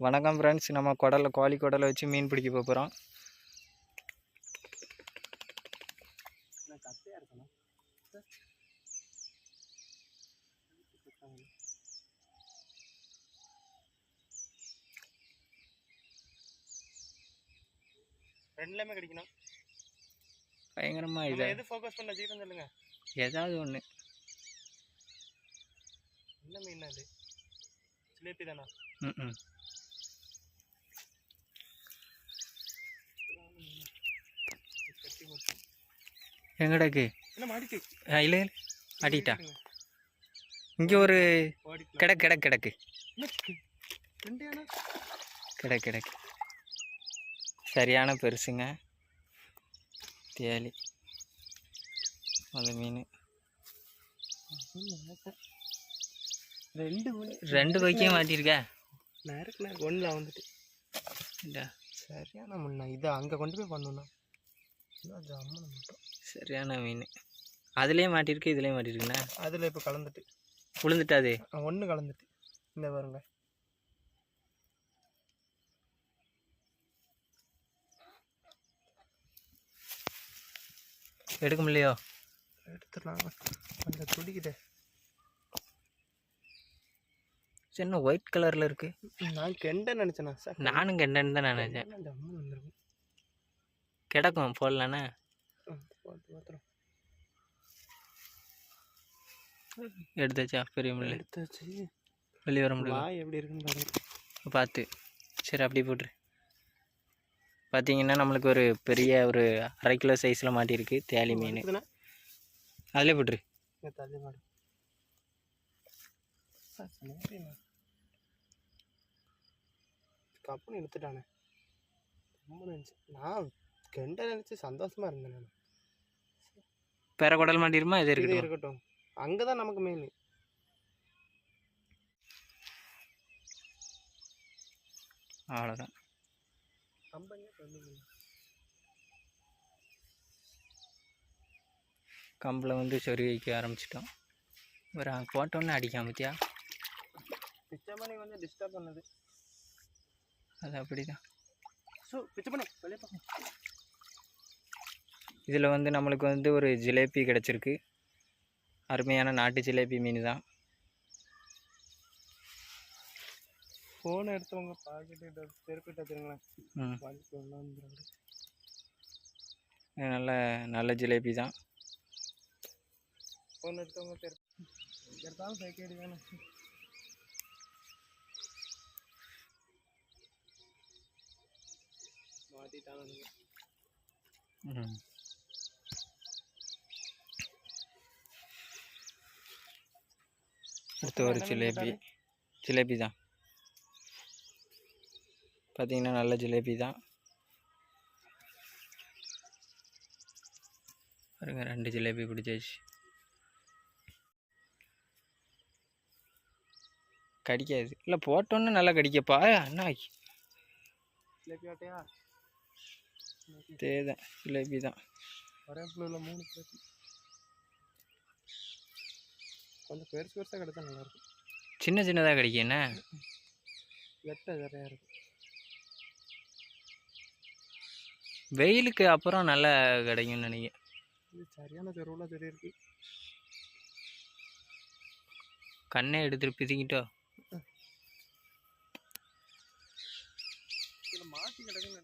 வணக்கம் ஃப்ரெண்ட்ஸ் நம்ம குடலை கோழி குடலை வச்சு மீன் பிடிக்க போகிறோம் ரெண்டுலேயுமே கிடைக்கணும். பயங்கரமாக இதை எது ஃபோக்கஸ் பண்ண வச்சுக்கிட்டு சொல்லுங்க. ஏதாவது ஒன்று என்ன மீன் அது? ஜிலேபி தானா? ம் ம் எங்கடாக்கு? ஆ, இல்லை அடிட்டா இங்கே ஒரு கிடக்கு கிடக்கு கிடக்கு. கிடக்கு கிடக்கு. சரியான பெருசுங்க. தேலி அந்த மீன். ரெண்டு ரெண்டு பைக்கையும் மாட்டியிருக்கா நேருக்கு ஒன்றில் வந்துட்டு. சரியான முன்னா இதை அங்கே கொண்டு போய் பண்ணணும் ஜம்முன்னு மட்டும். சரியான மீன். அதுலேயே மாட்டியிருக்கு இதுலேயே மாட்டியிருக்குண்ணா? அதில் இப்போ கலந்துட்டு. விழுந்துட்டாது ஒன்று கலந்துட்டு. இந்த பாருங்க. எடுக்க முடியலையோ? எடுத்துடலாம் கொஞ்சம் துடிக்குதே. சின்ன ஒயிட் கலரில் இருக்கு. நான் கெண்டை நினச்சேண்ணா. சார் நானும் கெண்டன்னு தான் நினைச்சேன். ஜம்முன்னு வந்துருக்கும் கிடக்கும் போடலாண்ணே எடுத்தாச்சா? பெரிய முள்ளு. எடுத்தாச்சு. வெளியே வர முடியும் எப்படி இருக்குன்னு பாருங்க. பார்த்து. சரி அப்படியே போட்டுரு. பார்த்தீங்கன்னா நம்மளுக்கு ஒரு பெரிய ஒரு அரை கிலோ சைஸில் மாட்டியிருக்கு தேலி மீன்? அதிலே போட்டுரு. கப்புன்னு இழுத்துட்டானே. ரொம்ப நான் கெண்டை நினச்சி சந்தோஷமா இருந்தேன் நான். பெற குடல் மாட்டிருமா இது இருக்கட்டும். இருக்கட்டும். அங்கே தான் நமக்கு மெயின் அவ்வளோதான் கம்பில் வந்து சொறி வைக்க ஆரம்பிச்சிட்டோம். ஒரு போட்டோன்னே அடிக்காம பத்தியா பிச்சைமணி வந்து டிஸ்டர்ப் பண்ணுது. அது அப்படி தான் ஸோ பிச்சைமணி வெளியே இதில் வந்து நம்மளுக்கு வந்து ஒரு ஜிலேபி கிடச்சிருக்கு. அருமையான நாட்டு ஜிலேபி மீன் தான். ஃபோன் எடுத்தவங்க பாக்கெட்டு வச்சுருங்களேன் நல்ல நல்ல ஜிலேபி தான். ஃபோன் எடுத்தவங்க எடுத்தாலும் மாட்டிட்டானுங்க ம். அடுத்து ஒரு ஜிலேபி. ஜிலேபி தான். பார்த்தீங்கன்னா நல்ல ஜிலேபி தான். பாருங்க ரெண்டு ஜிலேபி பிடிச்சாச்சு. கடிக்காது. இல்லை போட்டோன்னே நல்லா கடிக்கப்பா. அண்ணா. ஜிலேபி தேதான் ஜிலேபி தான். மூணு கொஞ்சம் பெருசு பெருசாக கிடைச்சா நல்லாயிருக்கும் சின்ன சின்னதாக கடிக்கும் என்ன? வெட்டை நிறையா இருக்கும். வெயிலுக்கு அப்புறம் நல்லா கிடைக்கும்னு நினைக்கிறேன். இது சரியான தெருவில் இருக்கு கண்ணை எடுத்துட்டு மாட்டி கிடக்குன்னு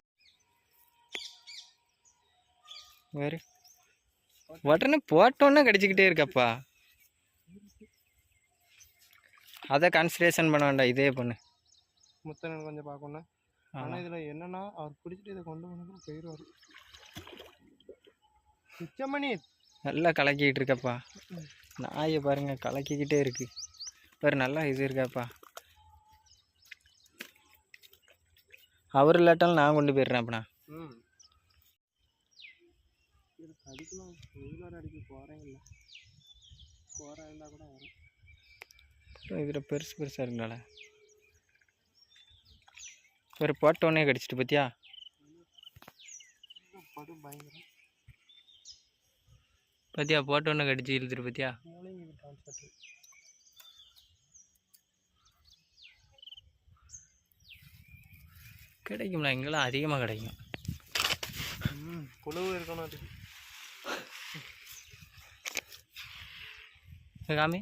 வேறு. உடனே போட்டோன்னே கடிச்சிக்கிட்டே இருக்கப்பா. அதை கன்சிடரேஷன் பண்ண வேண்டாம் இதே பண்ணு. முத்தனன் கொஞ்சம் பார்க்கணும். ஆனால் இதில் என்னன்னா அவர் பிடிச்சிட்டு இதை கொண்டு போனதும் போயிடுவார் பிச்சைமணி நல்லா கலக்கிக்கிட்டு இருக்கப்பா. நாயை பாருங்க கலக்கிக்கிட்டே இருக்கு. பாரு நல்லா இது இருக்காப்பா. அவர் இல்லாட்டாலும் நான் கொண்டு போயிடுறேன் அப்பனா. ம். இது அடிக்கணும் வெயிலார அடிக்க போகிறேன் இல்லை. போகிறேன் இருந்தால் கூட வரும். இதில் பெருசு பெருசாக இருக்குல்ல ஒரு போட்டோன்னே கடிச்சிட்டு பார்த்தியா பார்த்தியா போட்டோன்னே கடிச்சு இழுத்துட்டு பார்த்தியா கிடைக்கும்ல இங்கெல்லாம் அதிகமாக கிடைக்கும். ம் புழுவு இருக்கணும் அது இங்க காமி?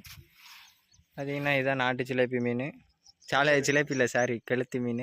பார்த்தீங்கன்னா இதான் நாட்டு ஜிலேபி மீன். சாலை ஜிலேபி இல்லை சாரி கெளுத்தி மீன்.